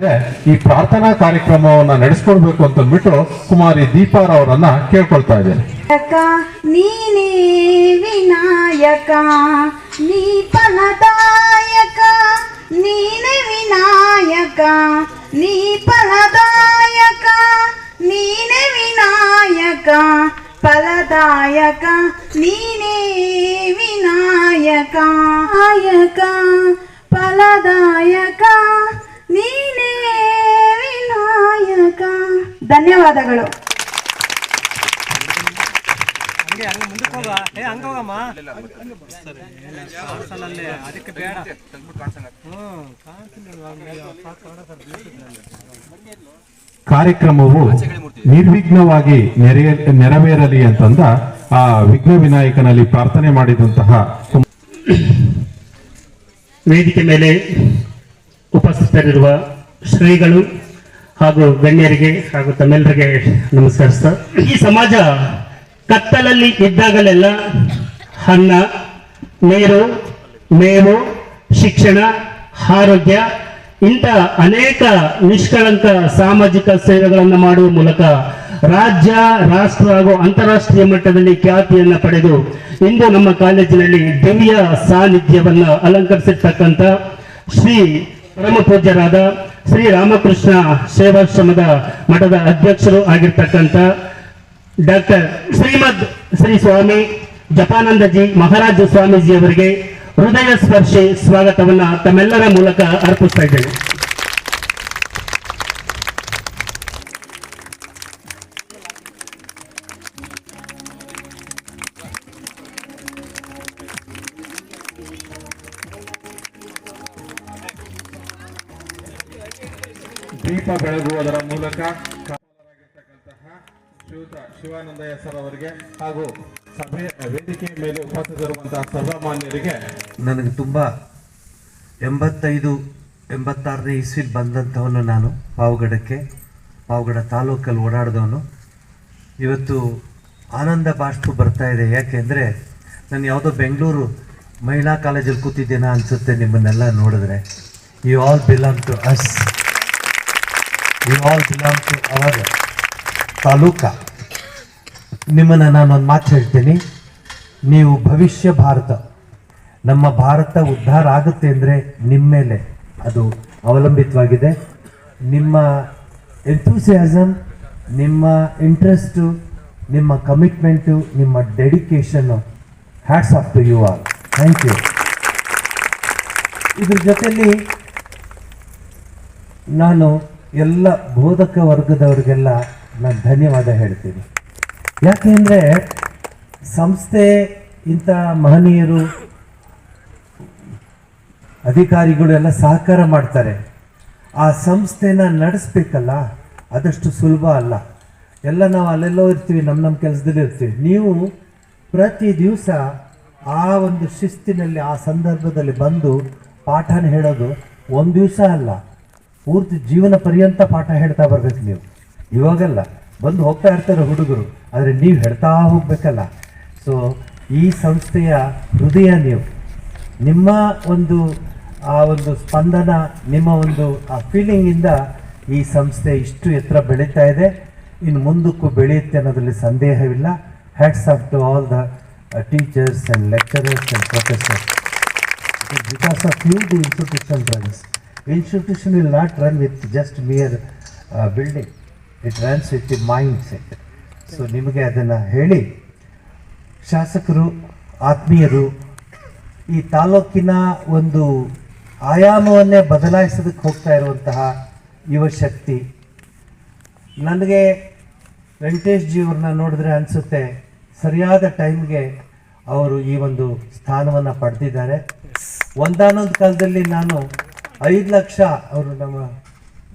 ಈ ಪ್ರಾರ್ಥನಾ ಕಾರ್ಯಕ್ರಮವನ್ನ ನಡೆಸ್ಕೊಳ್ಬೇಕು ಅಂತ ಅಂದ್ಬಿಟ್ಟು ಕುಮಾರಿ ದೀಪಾರವರನ್ನ ಕೇಳ್ಕೊಳ್ತಾ ಇದ್ದೇನೆ ಅಕ್ಕ ನೀನೇ ವಿನಾಯಕ, ನೀ ಫಲದಾಯಕ, ನೀನೇ ವಿನಾಯಕ, ನೀ ಫಲದಾಯಕ, ನೀನೇ ವಿನಾಯಕ, ಫಲದಾಯಕ, ನೀನೇ ವಿನಾಯಕ ಫಲದಾಯಕ. ಹ್ಞೂ ಕಾರ್ಯಕ್ರಮವು ನಿರ್ವಿಘ್ನವಾಗಿ ನೆರೆಯ ನೆರವೇರಲಿ ಅಂತಂದ ಆ ವಿಘ್ನ ವಿನಾಯಕನಲ್ಲಿ ಪ್ರಾರ್ಥನೆ ಮಾಡಿದಂತಹ ವೇದಿಕೆ ಮೇಲೆ ಉಪಸ್ಥಿತರಿರುವ ಶ್ರೀಗಳು ಹಾಗೂ ಗಣ್ಯರಿಗೆ ಹಾಗೂ ತಮ್ಮೆಲ್ಲರಿಗೆ ನಮಸ್ಕರಿಸ್ತಾ ಈ ಸಮಾಜ ಕತ್ತಲಲ್ಲಿ ಇದ್ದಾಗಲೆಲ್ಲ ಅನ್ನ, ನೀರು, ಮೇವು, ಶಿಕ್ಷಣ, ಆರೋಗ್ಯ, ಇಂಥ ಅನೇಕ ನಿಷ್ಕಳಂಕ ಸಾಮಾಜಿಕ ಸೇವೆಗಳನ್ನು ಮಾಡುವ ಮೂಲಕ ರಾಜ್ಯ, ರಾಷ್ಟ್ರ ಹಾಗೂ ಅಂತಾರಾಷ್ಟ್ರೀಯ ಮಟ್ಟದಲ್ಲಿ ಖ್ಯಾತಿಯನ್ನು ಪಡೆದು ಇಂದು ನಮ್ಮ ಕಾಲೇಜಿನಲ್ಲಿ ದಿವ್ಯ ಸಾನ್ನಿಧ್ಯವನ್ನು ಅಲಂಕರಿಸಿರ್ತಕ್ಕಂಥ ಶ್ರೀ ಪರಮ ಪೂಜ್ಯರಾದ ಶ್ರೀ ರಾಮಕೃಷ್ಣ ಸೇವಾಶ್ರಮದ ಮಠದ ಅಧ್ಯಕ್ಷರು ಆಗಿರ್ತಕ್ಕಂಥ ಡಾಕ್ಟರ್ ಶ್ರೀಮದ್ ಶ್ರೀ ಸ್ವಾಮಿ ಜಪಾನಂದಜಿ ಮಹಾರಾಜ ಸ್ವಾಮೀಜಿಯವರಿಗೆ ಹೃದಯ ಸ್ಪರ್ಶಿ ಸ್ವಾಗತವನ್ನು ತಮ್ಮೆಲ್ಲರ ಮೂಲಕ ಅರ್ಪಿಸ್ತಾ ಇದ್ದೇನೆ. ದೀಪ ಬೆಳಗುವುದರ ಮೂಲಕ ಕಾಪಾಡಲಾಗಿರ್ತಕ್ಕಂತಹ ಶ್ರೀಯುತ ಶಿವಾನಂದಯ್ಯ ಸರ್ ಅವರಿಗೆ ಹಾಗೂ ಸಭೆ ವೇದಿಕೆಯ ಮೇಲೆ ಉಪಸ್ಥಿತರುವಂತಹ ಸರ್ವಮಾನ್ಯರಿಗೆ ನನಗೆ ತುಂಬ ಎಂಬತ್ತೈದು, ಎಂಬತ್ತಾರನೇ ಇಸ್ವಿಲ್ ಬಂದಂಥವನು ನಾನು ಪಾವಗಡಕ್ಕೆ, ಪಾವಗಡ ತಾಲೂಕಲ್ಲಿ ಓಡಾಡಿದವನು. ಇವತ್ತು ಆನಂದ ಬಾಷ್ಪು ಬರ್ತಾ ಇದೆ. ಯಾಕೆಂದರೆ ನಾನು ಯಾವುದೋ ಬೆಂಗಳೂರು ಮಹಿಳಾ ಕಾಲೇಜಲ್ಲಿ ಕೂತಿದ್ದೇನಾ ಅನಿಸುತ್ತೆ ನಿಮ್ಮನ್ನೆಲ್ಲ ನೋಡಿದ್ರೆ. You all belong to us you all belong to our taluka. ನಿಮ್ಮನ್ನು ನಾನೊಂದು ಮಾತು ಹೇಳ್ತೀನಿ. ನೀವು ಭವಿಷ್ಯ ಭಾರತ, ನಮ್ಮ ಭಾರತ ಉದ್ಧಾರ ಆಗುತ್ತೆ ಅಂದರೆ ನಿಮ್ಮ ಮೇಲೆ ಅದು ಅವಲಂಬಿತವಾಗಿದೆ. ನಿಮ್ಮ ಎಂಥೂಸಿಯಾಸಮ್ ನಿಮ್ಮ ಇಂಟ್ರೆಸ್ಟು ನಿಮ್ಮ ಕಮಿಟ್ಮೆಂಟು ನಿಮ್ಮ dedication hats off to you all thank you ಇದ್ರ ಜೊತೆಯಲ್ಲಿ ನಾನು ಎಲ್ಲ ಬೋಧಕ ವರ್ಗದವರಿಗೆಲ್ಲ ನಾನು ಧನ್ಯವಾದ ಹೇಳ್ತೀನಿ. ಯಾಕೆಂದರೆ ಸಂಸ್ಥೆ ಇಂಥ ಮಹನೀಯರು, ಅಧಿಕಾರಿಗಳು ಎಲ್ಲ ಸಹಕಾರ ಮಾಡ್ತಾರೆ. ಆ ಸಂಸ್ಥೆನ ನಡೆಸ್ಬೇಕಲ್ಲ ಅದಷ್ಟು ಸುಲಭ ಅಲ್ಲ. ಎಲ್ಲ ನಾವು ಅಲ್ಲೆಲ್ಲೋ ಇರ್ತೀವಿ ನಮ್ಮ ನಮ್ಮ ಕೆಲಸದಲ್ಲಿ ಇರ್ತೀವಿ. ನೀವು ಪ್ರತಿ ದಿವಸ ಆ ಒಂದು ಶಿಸ್ತಿನಲ್ಲಿ, ಆ ಸಂದರ್ಭದಲ್ಲಿ ಬಂದು ಪಾಠನ ಹೇಳೋದು ಒಂದು ದಿವಸ ಅಲ್ಲ. ಪೂರ್ತಿ ಜೀವನ ಪರ್ಯಂತ ಪಾಠ ಹೇಳ್ತಾ ಬರ್ಬೇಕು ನೀವು. ಇವಾಗಲ್ಲ ಬಂದು ಹೋಗ್ತಾ ಇರ್ತಾರೆ ಹುಡುಗರು, ಆದರೆ ನೀವು ಹೇಳ್ತಾ ಹೋಗ್ಬೇಕಲ್ಲ. ಸೊ ಈ ಸಂಸ್ಥೆಯ ಹೃದಯ ನೀವು, ನಿಮ್ಮ ಒಂದು, ಆ ಒಂದು ಸ್ಪಂದನ, ನಿಮ್ಮ ಒಂದು, ಆ ಫೀಲಿಂಗಿಂದ ಈ ಸಂಸ್ಥೆ ಇಷ್ಟು ಎತ್ತರ ಬೆಳೀತಾ ಇದೆ. ಇನ್ನು ಮುಂದಕ್ಕೂ ಬೆಳೆಯುತ್ತೆ ಅನ್ನೋದರಲ್ಲಿ ಸಂದೇಹವಿಲ್ಲ. Hats off to all the teachers and lecturers and professors because of you the institution runs institution will not run with just mere building building. Runs runs the mindset so ನಿಮಗೆ ಅದನ್ನು ಹೇಳಿ ಶಾಸಕರು ಆತ್ಮೀಯರು ಈ ತಾಲೂಕಿನ ಒಂದು ಆಯಾಮವನ್ನೇ ಬದಲಾಯಿಸೋದಕ್ಕೆ ಹೋಗ್ತಾ ಇರುವಂತಹ ಯುವಶಕ್ತಿ ನನಗೆ ವೆಂಕಟೇಶ್ ಜಿಯವ್ರನ್ನ ನೋಡಿದ್ರೆ ಅನಿಸುತ್ತೆ ಸರಿಯಾದ ಟೈಮ್ಗೆ ಅವರು ಈ ಒಂದು ಸ್ಥಾನವನ್ನು ಪಡೆದಿದ್ದಾರೆ. ಒಂದಾನೊಂದು ಕಾಲದಲ್ಲಿ ನಾನು ಐದು ಲಕ್ಷ ಅವರು ನಮ್ಮ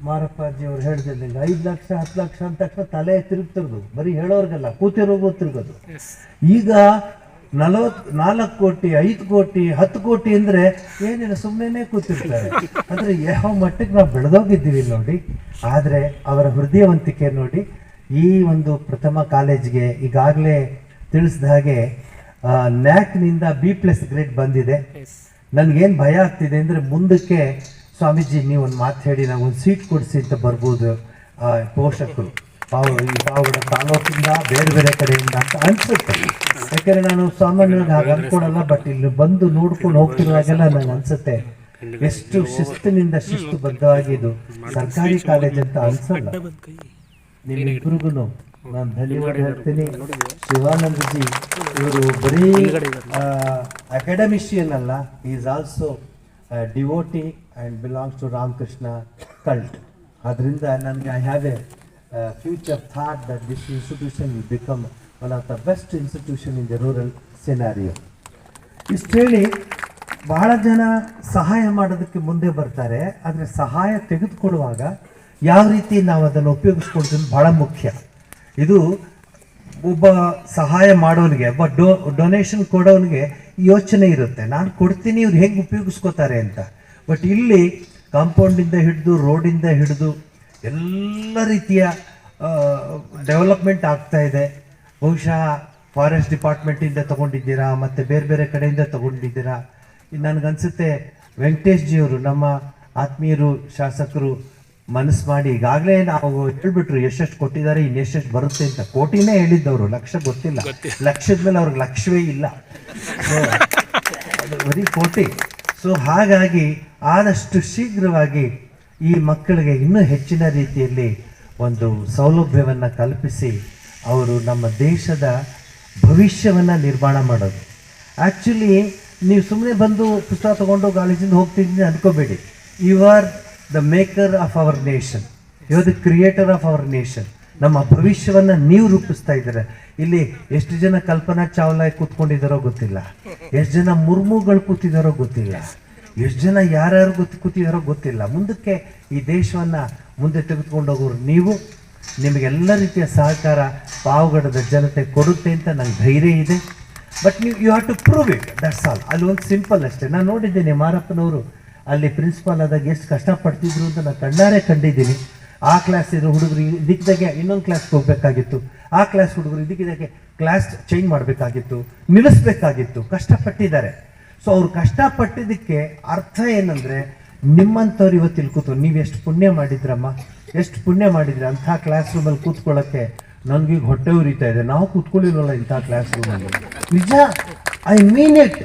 ಮಾರಪ್ಪಾಜಿ ಅವ್ರು ಹೇಳ್ತಿದ್ದಂಗೆ ಐದು ಲಕ್ಷ ಹತ್ತು ಲಕ್ಷ ಅಂತ ತಕ್ಷಣ ತಲೆ ತಿರುಗ್ತಿರೋದು. ಬರೀ ಹೇಳೋರ್ಗಲ್ಲ ಕೂತಿರೋರ್ಗೂ ತಿರುಗೋದು ಈಗ ನಲವತ್ ನಾಲ್ಕು ಕೋಟಿ ಐದು ಕೋಟಿ ಹತ್ತು ಕೋಟಿ ಅಂದ್ರೆ ಏನಿಲ್ಲ ಸುಮ್ಮನೆ ಕೂತಿರ್ತಾರೆ. ಅಂದ್ರೆ ಯಾವ ಮಟ್ಟಕ್ಕೆ ನಾವು ಬೆಳೆದೋಗಿದ್ದೀವಿ ನೋಡಿ ಆದರೆ ಅವರ ಹೃದಯವಂತಿಕೆ ನೋಡಿ ಈ ಒಂದು ಪ್ರಥಮ ಕಾಲೇಜ್ಗೆ ಈಗಾಗಲೇ ತಿಳಿಸಿದ ಹಾಗೆ ನ್ಯಾಕ್ನಿಂದ ಬಿ ಪ್ಲಸ್ ಗ್ರೇಡ್ ಬಂದಿದೆ. ನನಗೇನು ಭಯ ಆಗ್ತಿದೆ ಅಂದರೆ ಮುಂದಕ್ಕೆ ಸ್ವಾಮೀಜಿ ನೀವು ಒಂದು ಮಾತು ಹೇಳಿ ನಾವು ಒಂದು ಸೀಟ್ ಕೊಡಿಸಿ ಅಂತ ಬರ್ಬೋದು ಪೋಷಕರು. ಪಾವ, ಈ ಪಾವಗಡ ತಾಲೂಕಿಂದ ಬೇರೆ ಬೇರೆ ಕಡೆಯಿಂದ ಅಂತ ಅನಿಸುತ್ತೆ. ಯಾಕೆಂದರೆ ನಾನು ಸಾಮಾನ್ಯವಾಗಿ ಹಾಗೆ ಅನ್ಕೊಳಲ್ಲ ಬಟ್ ಇಲ್ಲಿ ಬಂದು ನೋಡ್ಕೊಂಡು ಹೋಗ್ತಿರುವಾಗೆಲ್ಲ ನನಗೆ ಅನಿಸುತ್ತೆ, ಎಷ್ಟು ಶಿಸ್ತಿನಿಂದ ಶಿಸ್ತು ಬದ್ಧವಾಗಿ ಇದು ಸರ್ಕಾರಿ ಕಾಲೇಜ್ ಅಂತ ಅನ್ಸಲ್ಲ. ನಿಮ್ಮಿಬ್ಬರಿಗೂ ನಾನು ಧನ್ಯವಾದ ಹೇಳ್ತೀನಿ. ಶಿವಾನಂದಜಿ ಇವರು ಬರೀ ಅಕಾಡೆಮಿಷಿಯನ್ ಅಲ್ಲ is also devotee and belongs to Ramakrishna cult ಅದರಿಂದ ನನಗೆ I have a future thought that this institution will become one of the best institution in the rural scenario ಇಷ್ಟು ಹೇಳಿ ಬಹಳ ಜನ ಸಹಾಯ ಮಾಡೋದಕ್ಕೆ ಮುಂದೆ ಬರ್ತಾರೆ ಆದರೆ ಸಹಾಯ ತೆಗೆದುಕೊಳ್ಳುವಾಗ ಯಾವ ರೀತಿ ನಾವು ಅದನ್ನು ಉಪಯೋಗಿಸ್ಕೊಳ್ತೀವಿ ಬಹಳ ಮುಖ್ಯ. ಇದು ಒಬ್ಬ ಸಹಾಯ ಮಾಡೋನಿಗೆ, ಒಬ್ಬ ಡೊ ಡೊನೇಷನ್ ಕೊಡೋನಿಗೆ ಯೋಚನೆ ಇರುತ್ತೆ. ನಾನು ಕೊಡ್ತೀನಿ, ಇವ್ರು ಹೆಂಗೆ ಉಪಯೋಗಿಸ್ಕೋತಾರೆ ಅಂತ. ಬಟ್ ಇಲ್ಲಿ ಕಾಂಪೌಂಡಿಂದ ಹಿಡಿದು ರೋಡಿಂದ ಹಿಡಿದು ಎಲ್ಲ ರೀತಿಯ ಡೆವಲಪ್ಮೆಂಟ್ ಆಗ್ತಾ ಇದೆ. ಬಹುಶಃ ಫಾರೆಸ್ಟ್ ಡಿಪಾರ್ಟ್ಮೆಂಟಿಂದ ತಗೊಂಡಿದ್ದೀರಾ, ಮತ್ತು ಬೇರೆ ಬೇರೆ ಕಡೆಯಿಂದ ತಗೊಂಡಿದ್ದೀರಾ. ನನಗನ್ಸುತ್ತೆ ವೆಂಕಟೇಶ್ ಜಿಯವರು ನಮ್ಮ ಆತ್ಮೀಯರು, ಶಾಸಕರು ಮನಸ್ಸು ಮಾಡಿ ಈಗಾಗಲೇ ನಾವು ಹೇಳ್ಬಿಟ್ರು ಎಷ್ಟೆಷ್ಟು ಕೊಟ್ಟಿದ್ದಾರೆ ಇನ್ನು ಎಷ್ಟೆಷ್ಟು ಬರುತ್ತೆ ಅಂತ. ಕೋಟಿನೇ ಹೇಳಿದ್ದವರು ಲಕ್ಷ ಗೊತ್ತಿಲ್ಲ. ಲಕ್ಷದ ಮೇಲೆ ಅವ್ರಿಗೆ ಲಕ್ಷವೇ ಇಲ್ಲ. ಬರೀ ಕೋಟಿ. ಸೊ ಹಾಗಾಗಿ ಆದಷ್ಟು ಶೀಘ್ರವಾಗಿ ಈ ಮಕ್ಕಳಿಗೆ ಇನ್ನೂ ಹೆಚ್ಚಿನ ರೀತಿಯಲ್ಲಿ ಒಂದು ಸೌಲಭ್ಯವನ್ನು ಕಲ್ಪಿಸಿ ಅವರು ನಮ್ಮ ದೇಶದ ಭವಿಷ್ಯವನ್ನು ನಿರ್ಮಾಣ ಮಾಡೋದು. ಆ್ಯಕ್ಚುಲಿ ನೀವು ಸುಮ್ಮನೆ ಬಂದು ಪುಸ್ತಕ ತಗೊಂಡು ಕಾಲೇಜಿಂದ ಹೋಗ್ತಿದ್ದೀನಿ ಅಂದ್ಕೋಬೇಡಿ you are the maker of our nation you are the creator of our nation ನಮ್ಮ ಭವಿಷ್ಯವನ್ನು ನೀವು ರೂಪಿಸ್ತಾ ಇದ್ದಾರೆ? ಇಲ್ಲಿ ಎಷ್ಟು ಜನ ಕಲ್ಪನಾ ಚಾವ್ಲಾ ಕೂತ್ಕೊಂಡಿದ್ದಾರೋ ಗೊತ್ತಿಲ್ಲ. ಎಷ್ಟು ಜನ ಮುರ್ಮುಗಳು ಕೂತಿದ್ದಾರೋ ಗೊತ್ತಿಲ್ಲ. ಎಷ್ಟು ಜನ ಯಾರ್ಯಾರು ಗೊತ್ತು ಕೂತಿದ್ದಾರೋ ಗೊತ್ತಿಲ್ಲ. ಮುಂದಕ್ಕೆ ಈ ದೇಶವನ್ನು ಮುಂದೆ ತೆಗೆದುಕೊಂಡು ಹೋಗೋರು ನೀವು. ನಿಮಗೆಲ್ಲ ರೀತಿಯ ಸಹಕಾರ ಪಾವಗಡದ ಜನತೆ ಕೊಡುತ್ತೆ ಅಂತ ನಂಗೆ ಧೈರ್ಯ ಇದೆ. ಬಟ್ ನೀವು you have to prove it that's all ಅಲ್ಲಿ ಒಂದು ಸಿಂಪಲ್ ಅಷ್ಟೇ. ನಾನು ನೋಡಿದ್ದೇನೆ ಮಾರಪ್ಪನವರು ಅಲ್ಲಿ ಪ್ರಿನ್ಸಿಪಾಲ್ ಆದಾಗ ಎಷ್ಟು ಕಷ್ಟಪಡ್ತಿದ್ರು ಅಂತ ನಾನು ಕಣ್ಣಾರೆ ಕಂಡಿದ್ದೀನಿ. ಆ ಕ್ಲಾಸ್ ಇರೋ ಹುಡುಗರು ಇದಕ್ಕಿದಾಗೆ ಇನ್ನೊಂದು ಕ್ಲಾಸ್ಗೆ ಹೋಗ್ಬೇಕಾಗಿತ್ತು. ಆ ಕ್ಲಾಸ್ ಹುಡುಗರು ಇದಕ್ಕಿದಾಗೆ ಕ್ಲಾಸ್ ಚೇಂಜ್ ಮಾಡಬೇಕಾಗಿತ್ತು, ನಿಲ್ಲಿಸ್ಬೇಕಾಗಿತ್ತು, ಕಷ್ಟಪಟ್ಟಿದ್ದಾರೆ. ಸೊ ಅವ್ರು ಕಷ್ಟಪಟ್ಟಿದ್ದಕ್ಕೆ ಅರ್ಥ ಏನಂದರೆ ನಿಮ್ಮಂಥವ್ರು ಇವತ್ತು ಇಲ್ಲಿ ನೀವು ಎಷ್ಟು ಪುಣ್ಯ ಮಾಡಿದ್ರಮ್ಮ, ಎಷ್ಟು ಪುಣ್ಯ ಮಾಡಿದ್ರಿ ಅಂಥ ಕ್ಲಾಸ್ ರೂಮಲ್ಲಿ ಕೂತ್ಕೊಳ್ಳೋಕ್ಕೆ ನನಗೀಗ ಹೊಟ್ಟೆ ಉರಿತಾ ಇದೆ. ನಾವು ಕೂತ್ಕೊಳ್ಳಿಲ್ಲ ಇಂಥ ಕ್ಲಾಸ್ ರೂಮಲ್ಲಿ ನಿಜ? I mean it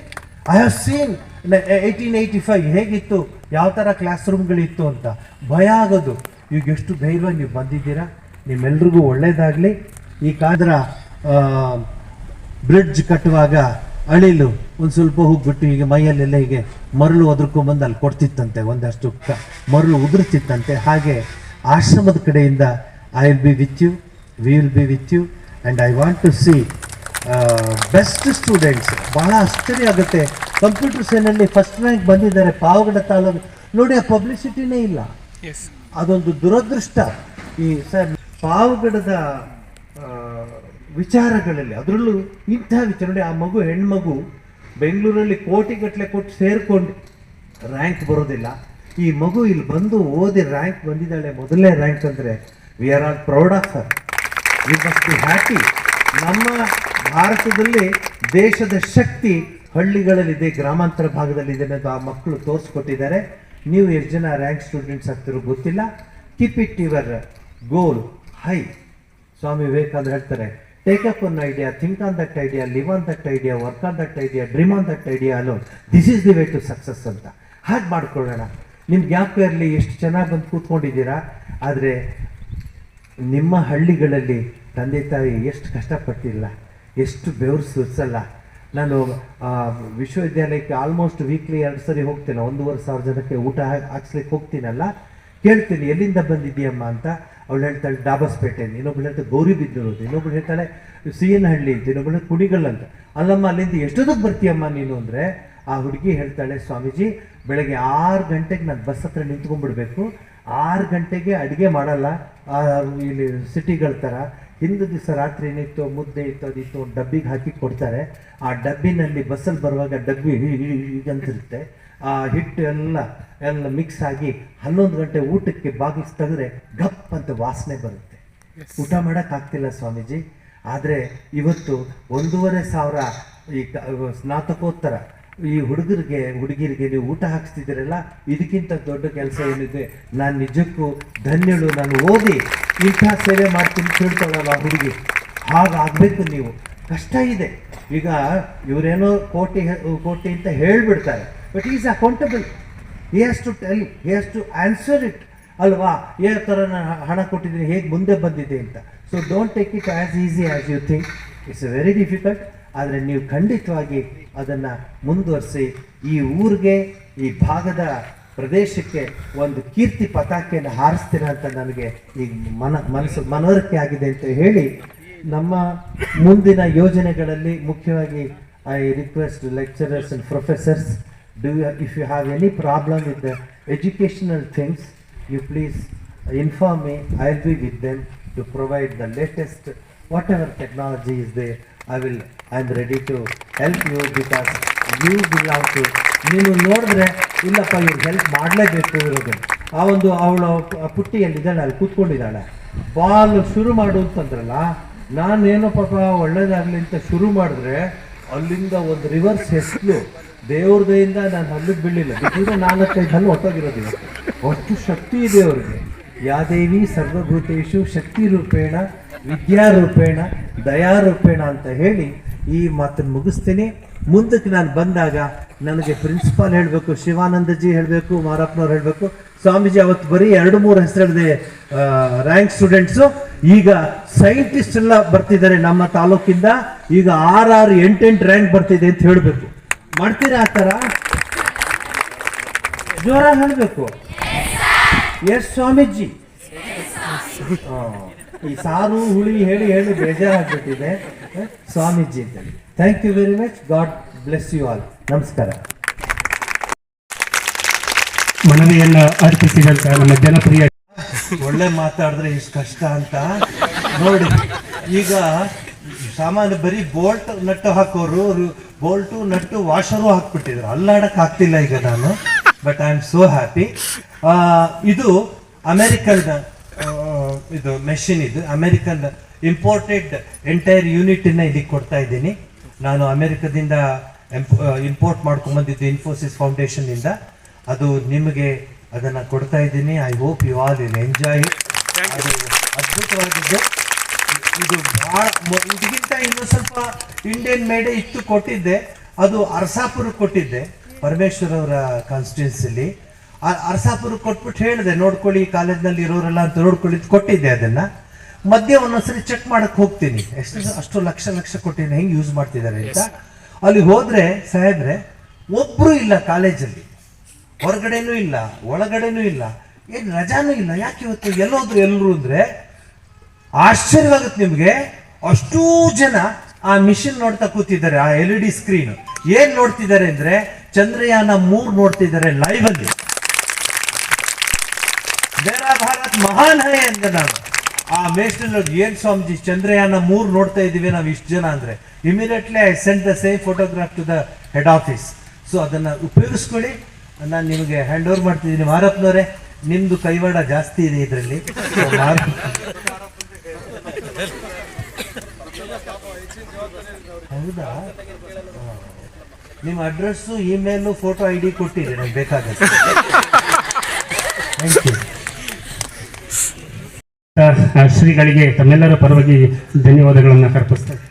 I have seen eighteen eighty five ಹೇಗಿತ್ತು? ಯಾವ ಥರ ಕ್ಲಾಸ್ ರೂಮ್ಗಳಿತ್ತು ಅಂತ. ಭಯ ಆಗೋದು. ಈಗ ಎಷ್ಟು ಧೈರ್ಯ ನೀವು ಬಂದಿದ್ದೀರಾ? ನಿಮ್ಮೆಲ್ರಿಗೂ ಒಳ್ಳೆಯದಾಗಲಿ ಈ ಕಾದ್ರ ಬ್ರಿಡ್ಜ್ ಕಟ್ಟುವಾಗ ಅಳಿಲು, ಒಂದು ಸ್ವಲ್ಪ ಹೋಗ್ಬಿಟ್ಟು ಹೀಗೆ ಮೈಯಲ್ಲೆಲ್ಲ ಹೀಗೆ ಮರಳು ಬಂದು ಅಲ್ಲಿ ಕೊಡ್ತಿತ್ತಂತೆ, ಒಂದಷ್ಟು ಮರಳು ಉದುರ್ತಿತ್ತಂತೆ. ಹಾಗೆ ಆಶ್ರಮದ ಕಡೆಯಿಂದ I will be with you we will be with you and I want to see best students ಭಾಳ ಆಶ್ಚರ್ಯ ಆಗುತ್ತೆ. ಕಂಪ್ಯೂಟರ್ ಸೈನಲ್ಲಿ ಫಸ್ಟ್ ರ್ಯಾಂಕ್ ಬಂದಿದ್ದಾರೆ ಪಾವಗಡ ತಾಲೂಕು. ನೋಡಿ ಆ ಪಬ್ಲಿಸಿಟಿನೇ ಇಲ್ಲ. ಅದೊಂದು ದುರದೃಷ್ಟ. ಈ ಸರ್ ಪಾವಗಡದ ವಿಚಾರಗಳಲ್ಲಿ ಅದರಲ್ಲೂ ಇಂಥ ವಿಚಾರ. ನೋಡಿ ಆ ಮಗು ಹೆಣ್ಮಗು ಬೆಂಗಳೂರಲ್ಲಿ ಕೋಟಿಗಟ್ಟಲೆ ಕೊಟ್ಟು ಸೇರಿಕೊಂಡು ರ್ಯಾಂಕ್ ಬರೋದಿಲ್ಲ. ಈ ಮಗು ಇಲ್ಲಿ ಬಂದು ಓದಿ ರ್ಯಾಂಕ್ ಬಂದಿದ್ದಾಳೆ ಮೊದಲನೇ ರ್ಯಾಂಕ್ ಅಂದರೆ we are all proud of sir we must be happy ನಮ್ಮ ಭಾರತದಲ್ಲಿ ದೇಶದ ಶಕ್ತಿ ಹಳ್ಳಿಗಳಲ್ಲಿದೆ ಗ್ರಾಮಾಂತರ ಭಾಗದಲ್ಲಿದೆ ಅನ್ನೋದು ಆ ಮಕ್ಕಳು ತೋರಿಸ್ಕೊಟ್ಟಿದ್ದಾರೆ. ನೀವು ಎಷ್ಟು ಜನ ರ್ಯಾಂಕ್ ಸ್ಟೂಡೆಂಟ್ಸ್ ಆಗ್ತಿರೋ ಗೊತ್ತಿಲ್ಲ. Keep it your goal high Swami Vivekananda ಹೇಳ್ತಾರೆ take up one idea think on that idea live on that idea work on that idea dream on that idea alone this is the way to success ಅಂತ. ಹಾಗೆ ಮಾಡ್ಕೊಳ್ಳೋಣ. ನಿಮ್ಗೆ ಯಾಕೆ ಇರಲಿ, ಎಷ್ಟು ಚೆನ್ನಾಗಿ ಬಂದು ಕೂತ್ಕೊಂಡಿದ್ದೀರಾ? ಆದರೆ ನಿಮ್ಮ ಹಳ್ಳಿಗಳಲ್ಲಿ ತಂದೆ ತಾಯಿ ಎಷ್ಟು ಕಷ್ಟಪಟ್ಟಿಲ್ಲ, ಎಷ್ಟು ಬೆವರು ಸುರಿಸಲ್ಲ ನಾನು ವಿಶ್ವವಿದ್ಯಾಲಯಕ್ಕೆ ಆಲ್ಮೋಸ್ಟ್ ವೀಕ್ಲಿ ಎರಡು ಸರಿ ಹೋಗ್ತೇನೆ. ಒಂದೂವರೆ ಸಾವಿರ ಜನಕ್ಕೆ ಊಟ ಹಾಕ್- ಹಾಕ್ಸ್ಲಿಕ್ಕೆ ಹೋಗ್ತೀನಲ್ಲ? ಕೇಳ್ತೀನಿ, ಎಲ್ಲಿಂದ ಬಂದಿದ್ದೀಯಮ್ಮ ಅಂತ. ಅವಳು ಹೇಳ್ತಾಳೆ ಡಾಬಸ್ಪೇಟೆಯಿಂದ ಇನ್ನೊಬ್ಳು ಹೇಳ್ತಾಳೆ ಗೌರಿಬಿದ್ದೂರು ಅಂತ. ಇನ್ನೊಬ್ಳು ಹೇಳ್ತಾಳೆ ಸಿಎನಹಳ್ಳಿ ಅಂತ. ಇನ್ನೊಬ್ಳು ಕುಣಿಗಲ್ ಅಂತ. ಅಲ್ಲಮ್ಮ, ಅಲ್ಲಿಂದ ಎಷ್ಟೊತ್ತಿಗೆ ಬರ್ತೀಯಮ್ಮ ನೀನು ಅಂದರೆ? ಆ ಹುಡುಗಿ ಹೇಳ್ತಾಳೆ, ಸ್ವಾಮೀಜಿ, ಬೆಳಗ್ಗೆ ಆರು ಗಂಟೆಗೆ ನಾನು ಬಸ್ ಹತ್ರ ನಿಂತ್ಕೊಂಡ್ಬಿಡ್ಬೇಕು. ಆರು ಗಂಟೆಗೆ ಅಡುಗೆ ಮಾಡಲ್ಲ. ಇಲ್ಲಿ ಸಿಟಿಗಳ ಥರ ಹಿಂದೆ ದಿವಸ ರಾತ್ರಿ ಏನಿತ್ತು ಮುದ್ದೆ ಇತ್ತು ಅದಿತ್ತು ಡಬ್ಬಿಗೆ ಹಾಕಿ ಕೊಡ್ತಾರೆ. ಆ ಡಬ್ಬಿನಲ್ಲಿ ಬಸ್ಸಲ್ಲಿ ಬರುವಾಗ ಡಬ್ಬಿ ಹೀಗಂತಿರುತ್ತೆ ಆ ಹಿಟ್ಟು ಎಲ್ಲ ಎಲ್ಲ ಮಿಕ್ಸ್ ಆಗಿ ಹನ್ನೊಂದು ಗಂಟೆ ಊಟಕ್ಕೆ ಬಾಗಿಸ್ ತೆಗೆದ್ರೆ ಗಪ್ ಅಂತ ವಾಸನೆ ಬರುತ್ತೆ. ಊಟ ಮಾಡೋಕ್ಕಾಗ್ತಿಲ್ಲ ಸ್ವಾಮೀಜಿ. ಆದರೆ ಇವತ್ತು ಒಂದೂವರೆ ಸಾವಿರ ಈ ಸ್ನಾತಕೋತ್ತರ ಈ ಹುಡುಗರಿಗೆ, ಹುಡುಗಿರಿಗೆ ನೀವು ಊಟ ಹಾಕಿಸ್ತಿದ್ದೀರಲ್ಲ, ಇದಕ್ಕಿಂತ ದೊಡ್ಡ ಕೆಲಸ ಏನಿದೆ? ನಾನು ನಿಜಕ್ಕೂ ಧನ್ಯಳು, ನಾನು ಓದಿ ಇಂಥ ಸೇವೆ ಮಾಡ್ತೀನಿ ತಿಳ್ಕೊಳ್ಳಲ್ಲ ಹುಡುಗಿ. ಹಾಗಾಗಬೇಕು ನೀವು. ಕಷ್ಟ ಇದೆ. ಈಗ ಇವರೇನೋ ಕೋಟಿ ಕೋಟಿ ಅಂತ ಹೇಳ್ಬಿಡ್ತಾರೆ. But is accountable he has to tell he has to answer it ಅಲ್ವಾ? ಯಾವ ಥರ ನಾನು ಹಣ ಕೊಟ್ಟಿದ್ದೀನಿ, ಹೇಗೆ ಮುಂದೆ ಬಂದಿದೆ ಅಂತ. So don't take it as easy as you think it's very difficult ಆದರೆ ನೀವು ಖಂಡಿತವಾಗಿ ಅದನ್ನು ಮುಂದುವರಿಸಿ ಈ ಊರಿಗೆ, ಈ ಭಾಗದ ಪ್ರದೇಶಕ್ಕೆ ಒಂದು ಕೀರ್ತಿ ಪತಾಕೆಯನ್ನು ಹಾರಿಸ್ತೀರ ಅಂತ ನನಗೆ ಈಗ ಮನ, ಮನಸ್ಸು, ಮನವರಿಕೆ ಆಗಿದೆ ಅಂತ ಹೇಳಿ ನಮ್ಮ ಮುಂದಿನ ಯೋಜನೆಗಳಲ್ಲಿ ಮುಖ್ಯವಾಗಿ I request lecturers and professors do you if you have any problem with educational things you please inform me I be with them to provide the latest whatever technology is they there. Will I am ready to help you because you belong to. ನೀನು ನೋಡಿದ್ರೆ, ಇಲ್ಲಪ್ಪ, ಇವ್ರು help ಮಾಡಲೇಬೇಕು ಇರೋದು ಆ ಒಂದು ಅವಳು ಪುಟ್ಟಿಯಲ್ಲಿದ್ದಾಳೆ, ಅಲ್ಲಿ ಕೂತ್ಕೊಂಡಿದ್ದಾಳೆ ಬಾಲ್ ಶುರು ಮಾಡು ಅಂತಂದ್ರಲ್ಲ, ನಾನೇನೋ ಪಾಪ ಒಳ್ಳೇದಾಗಲಿ ಅಂತ ಶುರು ಮಾಡಿದ್ರೆ, ಅಲ್ಲಿಂದ ಒಂದು ರಿವರ್ಸ್ ಹೆಸ್ಲು ದೇವ್ರ ದಯಿಂದ ನಾನು ಹಲ್ಲಿಗೆ ಬೀಳಿಲ್ಲ ಬಿಟ್ಟಿದ್ರೆ ನಾಲ್ಕೈದು ಹಲ್ಲು ಹೊಟ್ಟೋಗಿರೋದಿಲ್ಲ. ಅಷ್ಟು ಶಕ್ತಿ ಇದೆ ಅವ್ರಿಗೆ ಯಾದೇವಿ ಸರ್ವಭೂತೇಶು ಶಕ್ತಿ ರೂಪೇಣ ವಿದ್ಯಾರೂಪೇಣ ದಯಾರೂಪೇಣ ಅಂತ ಹೇಳಿ ಈ ಮಾತನ್ನು ಮುಗಿಸ್ತೀನಿ. ಮುಂದಕ್ಕೆ ನಾನು ಬಂದಾಗ ನನಗೆ ಪ್ರಿನ್ಸಿಪಾಲ್ ಹೇಳಬೇಕು ಶಿವಾನಂದಜಿ ಹೇಳಬೇಕು ಮಾರಪ್ಪನವ್ರು ಹೇಳಬೇಕು. ಸ್ವಾಮೀಜಿ ಅವತ್ತು ಬರೀ ಎರಡು ಮೂರು ಹೆಸರಿದೆ ರ್ಯಾಂಕ್ ಸ್ಟೂಡೆಂಟ್ಸು ಈಗ ಸೈಂಟಿಸ್ಟ್ ಎಲ್ಲ ಬರ್ತಿದ್ದಾರೆ ನಮ್ಮ ತಾಲೂಕಿಂದ. ಈಗ ಆರ್ ಆರು ಎಂಟೆಂಟು ರ್ಯಾಂಕ್ ಬರ್ತಿದೆ ಅಂತ ಹೇಳಬೇಕು. ಮಾಡ್ತೀರಾ ಆ ಥರ? ಜೋರಾಗಿ ಹೇಳಬೇಕು? ಎಸ್ ಸ್ವಾಮೀಜಿ. ಆ, ಈ ಸಾರು ಹುಳಿ ಹೇಳಿ ಹೇಳಿ ಬೇಜಾರಾಗ್ಬಿಟ್ಟಿದೆ? ಸ್ವಾಮೀಜಿ ಅಂತೇಳಿ. Thank you very much God bless you all ನಮಸ್ಕಾರ. ಮನವಿಯನ್ನ ಅರ್ಪಿಸಿದಂತ ನಮ್ಮ ಜನಪ್ರಿಯ ಒಳ್ಳೆ ಮಾತಾಡಿದ್ರೆ ಇಷ್ಟು ಕಷ್ಟ ಅಂತ. ನೋಡಿ ಈಗ ಸಾಮಾನ್ಯ ಬರೀ ಬೋಲ್ಟ್ ನಟ್ಟು ಹಾಕೋರು ಬೋಲ್ಟು ನಟ್ಟು ವಾಷರು ಹಾಕ್ಬಿಟ್ಟಿದ್ರು. ಅಲ್ಲಾಡಕ್ ಆಗ್ತಿಲ್ಲ ಈಗ ನಾನು but I am so happy ಇದು ಅಮೆರಿಕನ್ ಇದು ಮೆಷಿನ್ ಇದು ಅಮೆರಿಕನ್ ಇಂಪೋರ್ಟೆಡ್ ಎಂಟೈರ್ ಯೂನಿಟನ್ನ ಇಲ್ಲಿ ಕೊಡ್ತಾ ಇದ್ದೀನಿ. ನಾನು ಅಮೆರಿಕದಿಂದ ಇಂಪೋರ್ಟ್ ಮಾಡ್ಕೊಂಬಂದಿದ್ದು ಇನ್ಫೋಸಿಸ್ ಫೌಂಡೇಶನ್ ಇಂದ ಅದು ನಿಮಗೆ ಅದನ್ನ ಕೊಡ್ತಾ ಇದ್ದೀನಿ. I hope you all in enjoy ಅದು ಅದ್ಭುತವಾಗಿದ್ದು. ಇದು ಭಾಳ ಇದಕ್ಕಿಂತ ಇನ್ನೂ ಸ್ವಲ್ಪ ಇಂಡಿಯನ್ ಮೇಡೆ ಇತ್ತು ಕೊಟ್ಟಿದ್ದೆ. ಅದು ಅರಸಾಪುರ ಕೊಟ್ಟಿದ್ದೆ. ಪರಮೇಶ್ವರ್ ಅವರ ಕಾನ್ಸ್ಟಿಟ್ಯೂನ್ಸಿಲಿ ಅರಸಾಪುರ ಕೊಟ್ಬಿಟ್ಟು ಹೇಳಿದೆ ನೋಡ್ಕೊಳ್ಳಿ ಕಾಲೇಜ್ನಲ್ಲಿ ಇರೋರೆಲ್ಲ ಅಂತ ನೋಡ್ಕೊಳ್ಳಿ ಕೊಟ್ಟಿದ್ದೆ ಅದನ್ನ. ಮಧ್ಯೆ ಒಂದೊಂದ್ಸರಿ ಚೆಕ್ ಮಾಡಕ್ಕೆ ಹೋಗ್ತೀನಿ. ಎಷ್ಟು ಅಷ್ಟು ಲಕ್ಷ ಲಕ್ಷ ಕೊಟ್ಟಿದ್ದೀನಿ ಹೆಂಗ್ ಯೂಸ್ ಮಾಡ್ತಿದ್ದಾರೆ ಅಂತ. ಅಲ್ಲಿ ಹೋದ್ರೆ ಸಾಹೇಬ್ರೆ ಒಬ್ಬರು ಇಲ್ಲ ಕಾಲೇಜಲ್ಲಿ. ಹೊರಗಡೆನೂ ಇಲ್ಲ ಒಳಗಡೆನೂ ಇಲ್ಲ. ಏನ್ ರಜಾನೂ ಇಲ್ಲ. ಯಾಕೆ ಇವತ್ತು ಎಲ್ಲೋದ್ರು ಎಲ್ಲರೂ ಅಂದ್ರೆ ಆಶ್ಚರ್ಯವಾಗುತ್ತೆ ನಿಮ್ಗೆ. ಅಷ್ಟೂ ಜನ ಆ ಮಿಷಿನ್ ನೋಡ್ತಾ ಕೂತಿದ್ದಾರೆ ಆ ಎಲ್ ಇ ಡಿ ಸ್ಕ್ರೀನ್ ಏನ್ ನೋಡ್ತಿದ್ದಾರೆ ಅಂದ್ರೆ ಚಂದ್ರಯಾನ ಮೂರು ನೋಡ್ತಿದ್ದಾರೆ ಲೈವ್ ಅಲ್ಲಿ ಮೇರಾ ಭಾರತ್ ಮಹಾನ್ ಹೈ ಅಂದೆ ನಾನು. ಆ ಮೇಷ್ಟ್ರಲ್ಲಿ ಏನ್ ಸ್ವಾಮೀಜಿ, ಚಂದ್ರಯಾನ ಮೂರ್ ನೋಡ್ತಾ ಇದೀವಿ ನಾವು ಇಷ್ಟು ಜನ ಅಂದ್ರೆ. Immediately I sent the same photograph to the head office so ಅದನ್ನ ಉಪಯೋಗಿಸ್ಕೊಳ್ಳಿ. ನಾನು ನಿಮಗೆ ಹ್ಯಾಂಡ್ ಓವರ್ ಮಾಡ್ತಿದ್ದೀನಿ. ಮಾರಪ್ಪನವರೇ, ನಿಮ್ದು ಕೈವಾಡ ಜಾಸ್ತಿ ಇದೆ ಇದರಲ್ಲಿ. ಹೌದಾ? ನಿಮ್ಮ address email photo I D ಕೊಟ್ಟಿದೆ ನಂಗೆ ಬೇಕಾಗುತ್ತೆ ಥ್ಯಾಂಕ್ ಯು ಶ್ರೀಗಳಿಗೆ ತಮ್ಮೆಲ್ಲರ ಪರವಾಗಿ ಧನ್ಯವಾದಗಳನ್ನು ಅರ್ಪಿಸ್ತೇನೆ.